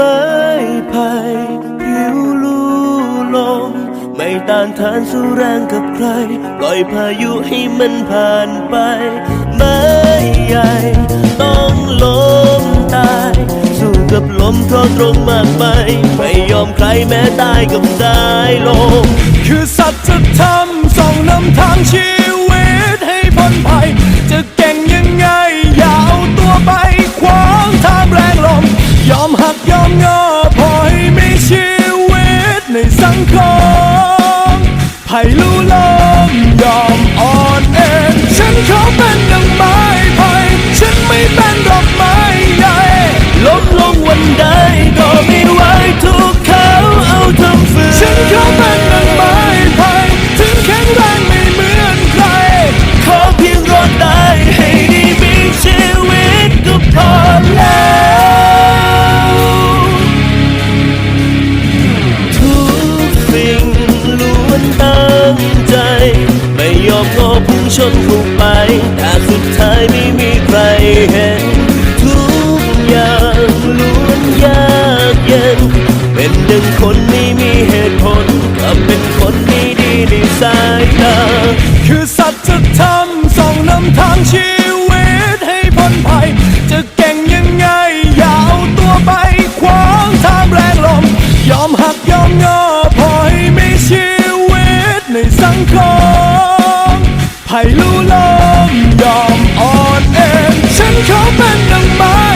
ไม้ไผ่ผิวลู่ลมไม่ต้านทานสู้แรงกับใคร ปล่อยพายุให้มันผ่านไป ไม้ใหญ่ต้องล้มตาย สู้กับลมเพราะตรงมากไป ไม่ยอมใครแม้ตายกับสายลม คือสัจธรรมส่ มยอมอ่อนเอ็นฉันขอเป็นดังไม้ไผ่ฉันไม่เป็นดอก ก็พุ่งชนเข้าไป แต่สุดท้ายไม่มีใครเห็น ทุกอย่างล้วนยากเย็น เป็นดังคนไม่มีเหตุผลกลับเป็นคนไม่ดีในสายตา คือสัจธรรมส่องนำทางชีวิตให้พ้นภัย จะเก่งยังไงอย่าเอาตัวไปขวางทางแรงลม ยอมหักยอมงอพอให้มีชีวิตในสังคม ให้รู้ลมยอมอ่อนเอ็นฉันเขาเป็นนางไม้